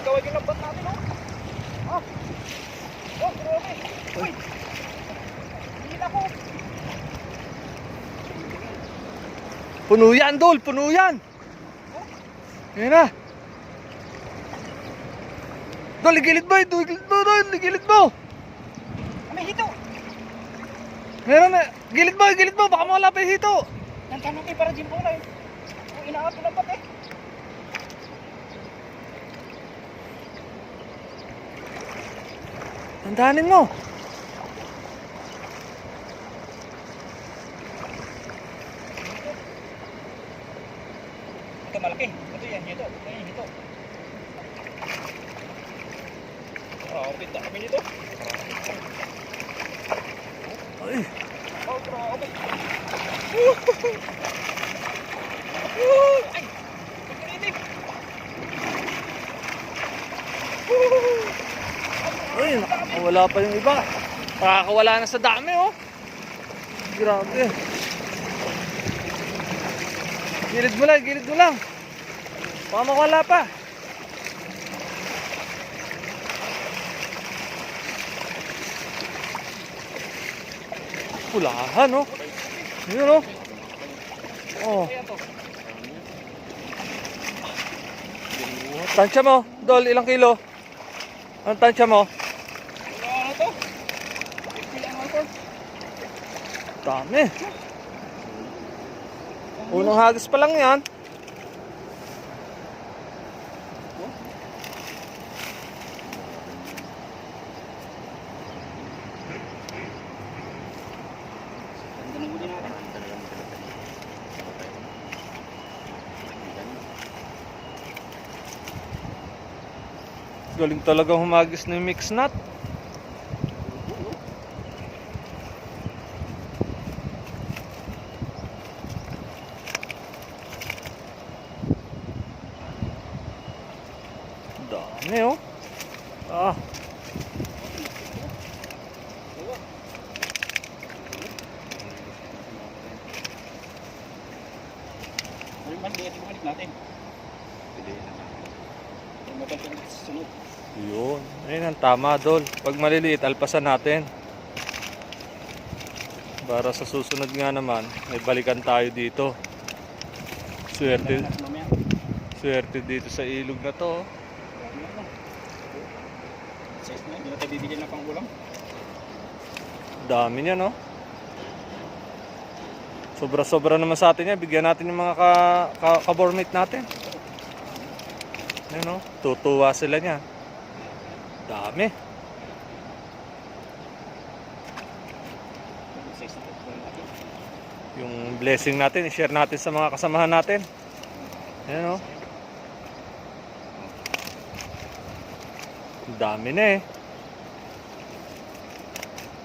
Nagawag yung lambat natin, oh. Ah. Oh. Oh. Uy. Hingin ako. Puno yan, Dol. Puno yan. Oh? Ayan na. Dol, ligilid mo. Dol, Dol, ligilid mo. May hito. Meron na. Gilid mo, gilid mo. Baka mawala pa yung hito. Nantanong kay para jimpong na yun. Eh. Inaapin ang pati. Lang pati. Tandanin mo. Ito malaki. Ito yan, hito. Ito yan, hito. Grabe, dami nito. Ay, Oh, grabe. Ay! Pagkirinig! Nakakawala pa yung iba. Nakakawala na sa dami, oh. Grabe. Gilid mo lang, gilid mo lang. Baka mawala pa. Pulahan, oh. Yun, oh. Oh. Tansya mo, Dol, ilang kilo? Ang tansya mo? Wala na to. Ilang ako to. Dami. Unang hagis pa lang yan. Galing talaga humagis yung mix nut. Dami oh. Ah, Ay, maliit yung balik natin. Ay, mabalik natin sa sunod. yun. Ayun ang tama, Dol. Pag maliliit, alpasan natin. Para sa susunod nga naman, may balikan tayo dito. Swerte, swerte dito sa ilog na to. oh. Grabe na, no? Size na, hindi na tayo bibigyan ng panggulang. Dami niya, no? Sobra-sobra naman sa atin yan. Bigyan natin yung mga ka, ka, kabormate natin. Yan, no? Tutuwa sila niya. Dami. Yung blessing natin, i-share natin sa mga kasamahan natin. Yan, no? Dami na eh.